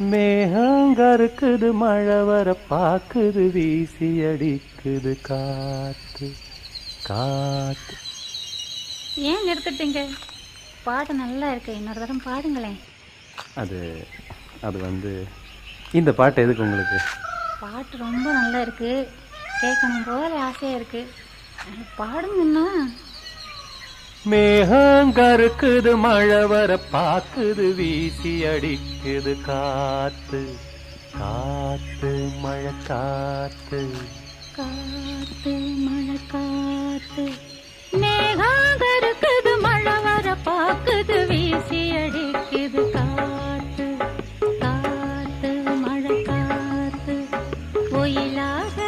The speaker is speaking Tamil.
மேகங்கருக்குது மழை வர பாக்குது வீசி அடிக்குது காத்து காத்து ஏன் நிறுத்திட்டீங்க? பாட்டு நல்லா இருக்கு. இன்னொரு தரம் பாடுங்களேன். அது அது வந்து இந்த பாட்டு எதுக்கு உங்களுக்கு? பாட்டு ரொம்ப நல்லா இருக்கு. கேட்கணும் போல ஆசையா இருக்கு. அஹ், மேகம் கருக்குது மழை வர பாக்குது வீசி அடிக்குது காத்து காத்து மழை காத்து. காத்து மழை காத்து. மேகம் கருக்குது மழை வர பாக்குது வீசி அடிக்குது காத்து காத்து மழை காத்து. ஒயிலாக